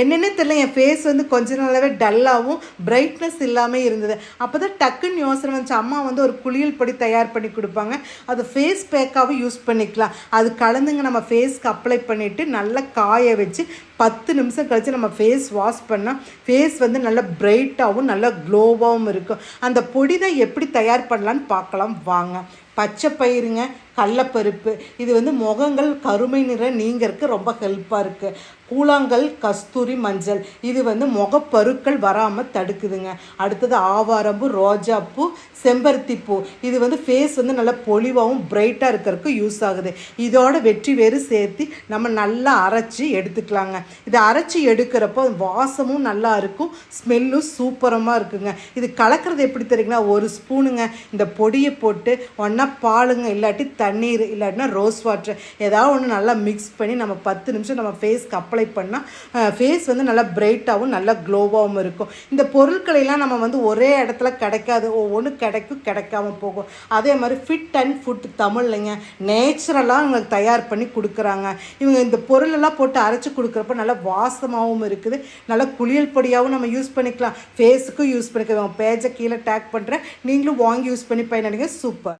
என்னென்னு தெரியல என் ஃபேஸ் வந்து கொஞ்ச நாளாகவே டல்லாகவும் பிரைட்னஸ் இல்லாமல் இருந்தது. அப்போ தான் டக்குன்னு யோசனை வந்துச்சு. அம்மா வந்து ஒரு குளியல் பொடி தயார் பண்ணி கொடுப்பாங்க. அது ஃபேஸ் பேக்காகவும் யூஸ் பண்ணிக்கலாம். அது கலந்துங்க நம்ம ஃபேஸ்க்கு அப்ளை பண்ணிவிட்டு நல்லா காய வச்சு பத்து நிமிஷம் கழித்து நம்ம ஃபேஸ் வாஷ் பண்ணால் ஃபேஸ் வந்து நல்லா பிரைட்டாகவும் நல்லா க்ளோவாகவும் இருக்கும். அந்த பொடி தான் எப்படி தயார் பண்ணலான்னு பார்க்கலாம். வாங்க. பச்சை பயிருங்க கடலப்பருப்பு இது வந்து முகங்கள் கருமை நிறம் நீங்கிறதுக்கு ரொம்ப ஹெல்ப்பாக இருக்குது கூழாங்கல் கஸ்தூரி மஞ்சள். இது வந்து முகப்பருக்கள் வராமல் தடுக்குதுங்க. அடுத்தது ஆவாரம்பூ ரோஜாப்பூ செம்பருத்தி பூ இது வந்து ஃபேஸ் வந்து நல்லா பொலிவாகவும் பிரைட்டாக இருக்கிறதுக்கு யூஸ் ஆகுது. இதோட வெற்றி வேறு சேர்த்து நம்ம நல்லா அரைச்சி எடுத்துக்கலாங்க. இதை அரைச்சி எடுக்கிறப்போ வாசமும் நல்லா இருக்கும் ஸ்மெல்லும் சூப்பரமாக இருக்குங்க. இது கலக்கிறது எப்படி தெரியுங்களா? ஒரு ஸ்பூனுங்க இந்த பொடியை போட்டு ஒன்றா பாலுங்க இல்லாட்டி தண்ணீர் இல்லாட்டினா ரோஸ் வாட்டர் ஏதாவது ஒன்று நல்லா மிக்ஸ் பண்ணி நம்ம பத்து நிமிஷம் நம்ம ஃபேஸ்க்கு அப்ளை பண்ணால் ஃபேஸ் வந்து நல்லா பிரைட்டாகவும் நல்லா க்ளோவாகவும் இருக்கும். இந்த பொருட்களெல்லாம் நம்ம வந்து ஒரே இடத்துல கிடைக்காது. ஒவ்வொன்று கிடைக்கும் கிடைக்காம போகும். அதே மாதிரி ஃபிட் அண்ட் ஃபுட் தமிழ்லைங்க. நேச்சுரலாக அவங்களுக்கு தயார் பண்ணி கொடுக்குறாங்க. இவங்க இந்த பொருளெல்லாம் போட்டு அரைச்சி கொடுக்குறப்ப நல்லா வாசமாகவும் இருக்குது. நல்லா குளியல் பொடியாகவும் நம்ம யூஸ் பண்ணிக்கலாம். ஃபேஸுக்கும் யூஸ் பண்ணிக்கலாம். பேஜை கீழே டேக் பண்ணுறேன் நீங்களும் வாங்கி யூஸ் பண்ணி பயனடைங்க. சூப்பர்.